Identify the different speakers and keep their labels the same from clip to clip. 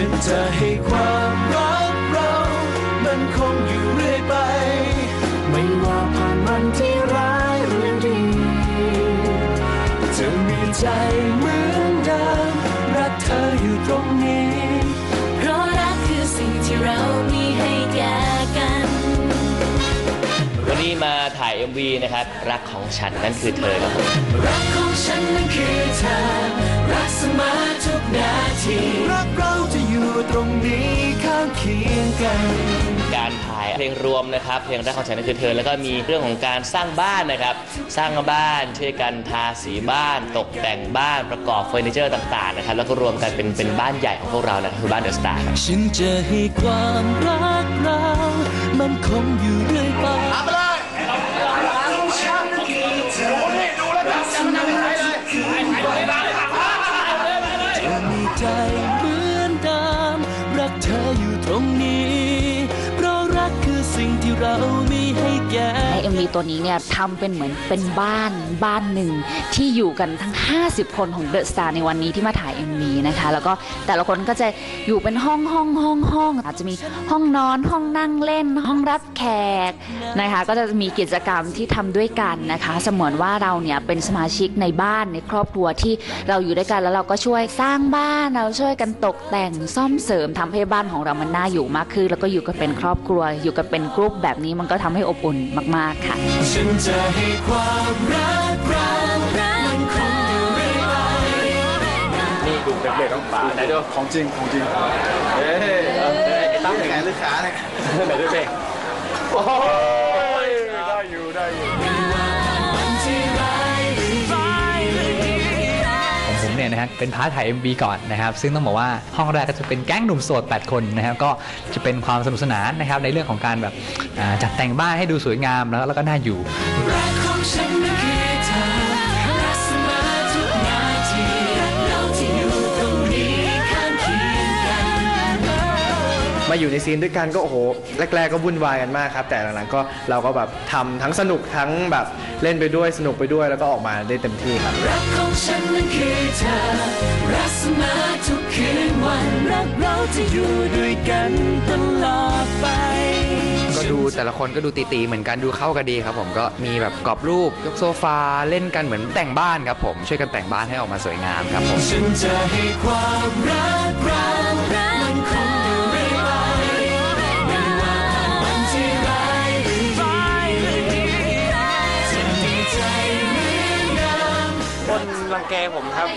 Speaker 1: ฉันจะให้ความรักเรา มันคงอยู่เรื่อยไป ไม่ว่าผ่านวันที่ร้ายหรือดีจะมีใจเหมือนเดิมรักเธออยู่ตรงนี้
Speaker 2: เพราะรักคือสิ่งที่เรามีให้แก่กัน
Speaker 3: วันนี้มาถ่าย MV นะครับ รักของฉันนั่นคือเธอครับผม
Speaker 1: รักของฉันนั้นคือเธอ รักเสมอทุกนาที คียงกัน
Speaker 3: การถ่ายเพลงรวมนะครับ เพลงแรกของฉันนั่นคือเธอ แล้วก็มีเรื่องของการสร้างบ้านนะครับ สร้างบ้านช่วยกันทาสีบ้าน ตกแต่งบ้านประกอบเฟอร์นิเจอร์ต่างๆนะครับ แล้วก็รวมกันเป็นเป็นบ้านใหญ่ของพวกเรานะคือบ้านเดอะสตาร์ครับ
Speaker 1: ฉันจะให้ความรักเรา มันคงอยู่เรื่อยไป สิ่งที่เรามีให้แก่
Speaker 4: MV ตัวนี้เนี่ยทำเป็นเหมือนเป็นบ้านบ้านหนึ่งที่อยู่กันทั้ง 50 คนของเดอะสตาร์ในวันนี้ที่มาถ่าย MV นะคะ แล้วก็แต่ละคนก็จะอยู่เป็นห้องห้องห้องห้องอาจจะมีห้องนอนห้องนั่งเล่น ห้องรับแขกนะคะก็จะมีกิจกรรมที่ทำด้วยกันนะคะ เสมือนว่าเราเนี่ยเป็นสมาชิกในบ้านในครอบครัวที่เราอยู่ด้วยกันแล้วเราก็ช่วยสร้างบ้านเราช่วยกันตกแต่งซ่อมเสริมทำให้บ้านของเรามันน่าอยู่มากขึ้น แล้วก็อยู่กันเป็นครอบครัว อยู่กันเป็นกลุ่มแบบนี้มันก็ทำให้อบอุ่นมาก ๆกค่ะ
Speaker 1: ฉันจะให้ความรักเรามันคงอยู่เรื่อยไป
Speaker 5: นี่กลุ่มเด็กๆต้องป่าไหนดูของจริงของจริงเฮ้ยตั้งแขนหรือขาเนี่ยไหนดูเพลงโอ้
Speaker 6: เนี่ยนะฮะเป็นพาร์ทถ่าย MV ก่อนนะครับ ซึ่งต้องบอกว่าห้องแรกก็จะเป็นแก๊งหนุ่มโสด 8 คนนะครับก็จะเป็นความสนุกสนานนะครับในเรื่องของการแบบอ่าจัดแต่งบ้านให้ดูสวยงามแล้วแล้วก็น่าอยู่
Speaker 1: รักของฉัน มาอยู่
Speaker 7: ในซีนด้วยกันก็โอ้โหแรกๆก็วุ่นวายกันมากครับแต่หลังๆก็เราก็แบบทำทั้งสนุกทั้งแบบเล่นไปด้วยสนุกไปด้วยแล้วก็ออกมาได้เต็มที่ครับ
Speaker 1: รักของฉันนั้นคือเธอ รักเสมอทุกคืนวัน รักเราจะอยู่ด้วยกันตลอดไป
Speaker 8: ก็ดูแต่ละคนก็ดูตีๆเหมือนกันดูเข้ากันดีครับผมก็มีแบบกรอบรูปยกโซฟาเล่นกันเหมือนแต่งบ้านครับผมช่วยกันแต่งบ้านให้ออกมาสวยงามครับผม
Speaker 1: ฉันจะให้ความรักเรามั
Speaker 9: แกผมครับ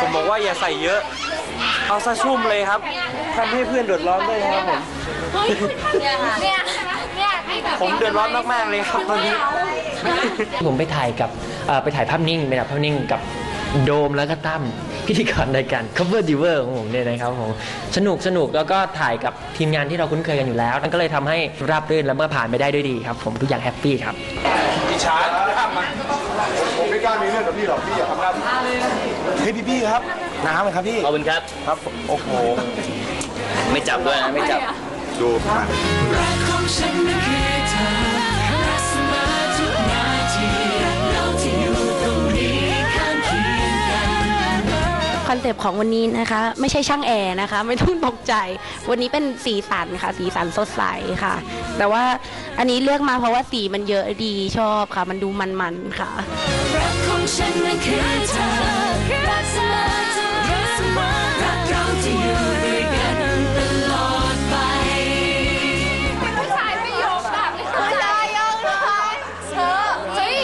Speaker 9: ผมบอกว่าอย่าใส่เยอะ เอาซะชุ่มเลยครับทำให้เพื่อนเดือดร้อนด้วยครับผมผมเดือดร้อนมากๆเลยครับตอนนี้
Speaker 3: ผมไปถ่ายกับเอ่อไปถ่ายภาพนิ่งไปถ่ายภาพนิ่งกับโดมแล้วก็ตั้มพิธีกรรายการ cover diver ของผมเนี่ยนะครับผมสนุกสนุกแล้วก็ถ่ายกับทีมงานที่เราคุ้นเคยกันอยู่แล้วนั่นก็เลยทำให้ราบรื่นและเมื่อผ่านไปได้ด้วยดีครับ ผมทุกอย่างแฮปปี้ครับ
Speaker 5: พี่ชาร์จผมไม่ กล้ามีเรื่องกับพี่หรอกพี่อย่าทำหน้าเฮ้ยพี่พี่ครับ น้ำไหมครับพี่
Speaker 3: ขอบคุณครับ
Speaker 5: ครับ โอ้โห
Speaker 3: ไม่จับด้วยนะ ไม่จับ
Speaker 5: ดูมา
Speaker 1: รักของฉันนั้นคือเธอรักเสมอทุกนาทีรักเราที่อยู่ตรงนี้ข้างเคียงกัน
Speaker 10: คอนเซปต์ของวันนี้นะคะ ไม่ใช่ช่างแอร์นะคะ ไม่ต้องตกใจ วันนี้เป็นสีสันค่ะ สีสันสดใสค่ะ แต่ว่า อันนี้เลือกมาเพราะว่าสีมันเยอะดีชอบค่ะ มันดูมันๆค่ะ
Speaker 2: รักของฉันนั้นคือเธอรักเสมอทุกคืนวัน
Speaker 1: รักเราที่อยู่ด้วยกันตลอดไป
Speaker 2: ผู้ชายไม่ยอมแบบไม่เคยได้ยังเลยเธอเฮ้ย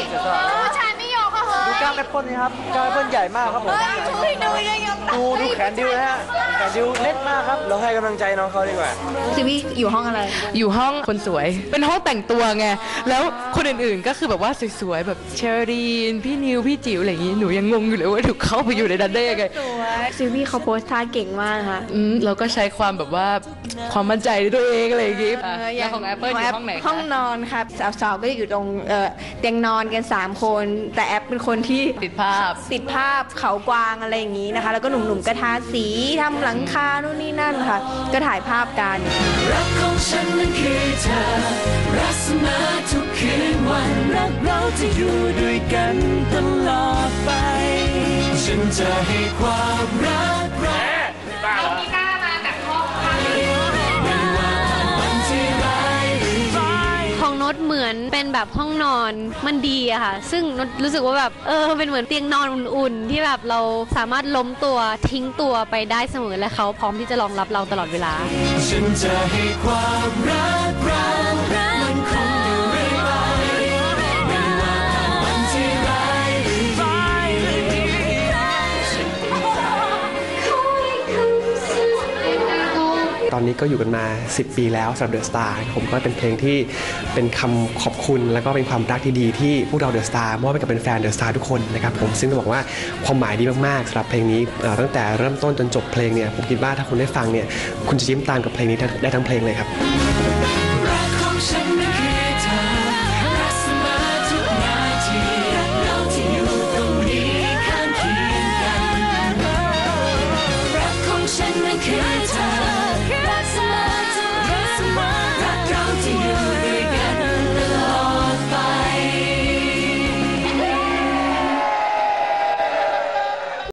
Speaker 2: ผู้ชายไม่ยอมก็เฮ้ย
Speaker 9: ดูกล้ามแอปเปิลนี่ครับกล้ามแอปเปิลใหญ่มากครับผม
Speaker 2: ช่วยดูยังยัง
Speaker 9: ดูดูแขนดิวนะฮะ แขนดิวเล็กมากครับ เราให้กำลังใจน้องเขาดีกว่า
Speaker 10: ซีวี่อยู่ห้องอะไร
Speaker 11: อยู่ห้องคนสวย เป็นห้องแต่งตัวไง แล้วคนอื่นๆ ก็คือแบบว่าสวยๆ แบบเชอรีน พี่นิว พี่จิ๋วอะไรอย่างงี้ หนูยังงงอยู่เลยว่าถูกเข้าไปอยู่ในนั้นได้ยังไง
Speaker 10: ซีวี่เขาโพสท่าเก่งมากค่ะ
Speaker 11: อืมเราก็ใช้ความแบบว่าความมั่นใจในตัวเองอะไรอย่างงี้แล้วของแอปเปิลอยู่ห้องไหนคะ
Speaker 10: ห้องนอนครับสาวๆ ก็อยู่ตรงเอ่อเตียงนอนกัน 3 คน แต่แอปเป็นคนที่
Speaker 11: ติดภาพ
Speaker 10: ติดภาพเขากวางอะไรอย่างนี้นะคะ แล้วก็หนุ่มๆ ก็ทาสีทำหลังคานู่นนี่นั่นค่ะ ก็ถ่ายภาพกัน
Speaker 1: รักของฉันนั้นคือเธอรักเสมอทุกคืนวันรักเราจะอยู่ด้วยกันตลอดไป ฉันจะให้ความรักเรา
Speaker 2: มีกล้ามาแบ เหมือนเป็นแบบห้องนอนมันดีอะค่ะ ซึ่งรู้สึกว่าแบบเออเป็นเหมือนเตียงนอนอุ่นๆ ที่แบบเราสามารถล้มตัวทิ้งตัวไปได้เสมอและเขาพร้อมที่จะรองรับเราตลอดเวลา
Speaker 1: ฉันจะให้ความรักเรา อน
Speaker 12: นี้ก็อยู่กันมา 10 ปีแล้วสำหรับเดอะสตาร์ผมก็เป็นเพลงที่เป็นคำขอบคุณ แล้วก็เป็นความรักที่ดีที่พวกเราเดอะสตาร์มอบให้กับเป็นแฟนเดอะสตาร์ทุกคนนะครับผมซึ่งต้องบอกว่าความหมายดีมากๆสำหรับเพลงนี้ตั้งแต่เริ่มต้นจนจบเพลงเนี่ยผมคิดว่าถ้าคุณได้ฟังเนี่ยคุณจะยิ้มตามกับเพลงนี้ได้ทั้งเพลงเลยครับ